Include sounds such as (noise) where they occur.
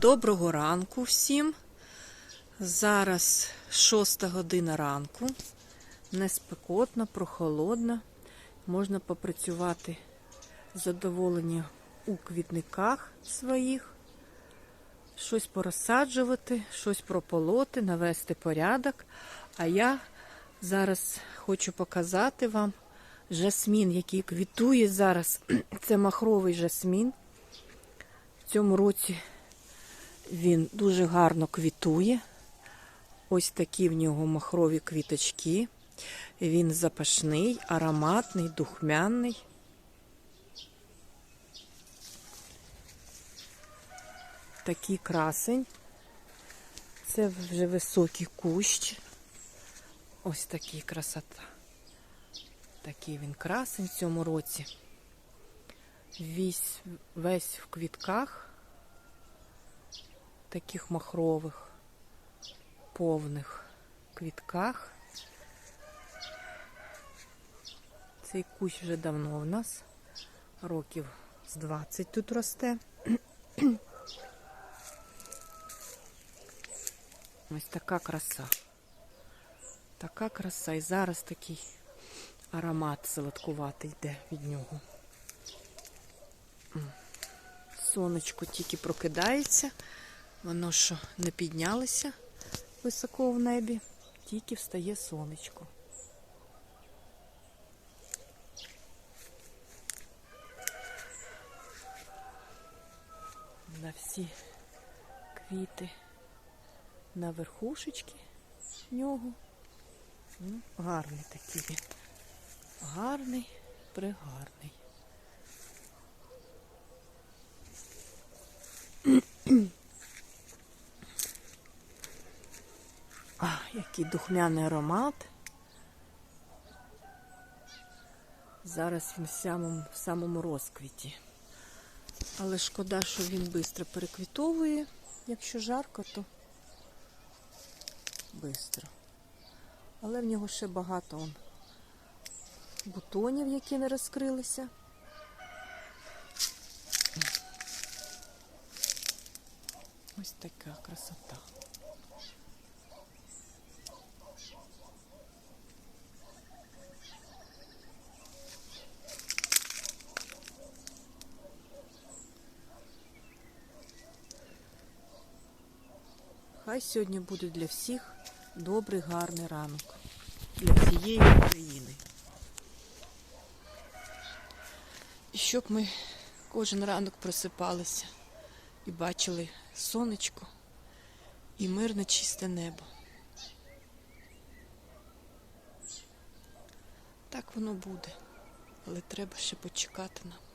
Доброго ранку всім. Зараз 6 година ранку. Не спекотно, прохолодно. Можна попрацювати задоволення у квітниках своїх, щось порозсаджувати, щось прополоти, навести порядок. А я зараз хочу показати вам жасмін, який квітує зараз. (clears throat) Це махровий жасмін. В цьому році він дуже гарно квітує. Ось такі в нього махрові квіточки. Він запашний, ароматний, духмяний. Такий красень. Це вже високий кущ. Ось такий красота. Такий він красень в цьому році. Весь, весь в квітках таких махрових, повних квітках. Цей кущ вже давно в нас, років з 20 тут росте. (clears throat) Ось така краса. Така краса. І зараз такий аромат солодкуватий йде від нього. Сонечко тільки прокидається. Воно що не піднялося високо в небі, тільки встає сонечко. На всі квіти на верхушечки нього. Ну, гарний такий він. Гарний, пригарний. А, який духмяний аромат. Зараз він в самому, в самому розквіті. Але шкода, що він швидко переквітовує. Якщо жарко, то швидко. Але в нього ще багато он, бутонів, які не розкрилися. Ось така красота. Хай сьогодні буде для всіх добрий, гарний ранок. Для всієї України. І щоб ми кожен ранок просипалися і бачили сонечко і мирне чисте небо. Так воно буде, але треба ще почекати нам.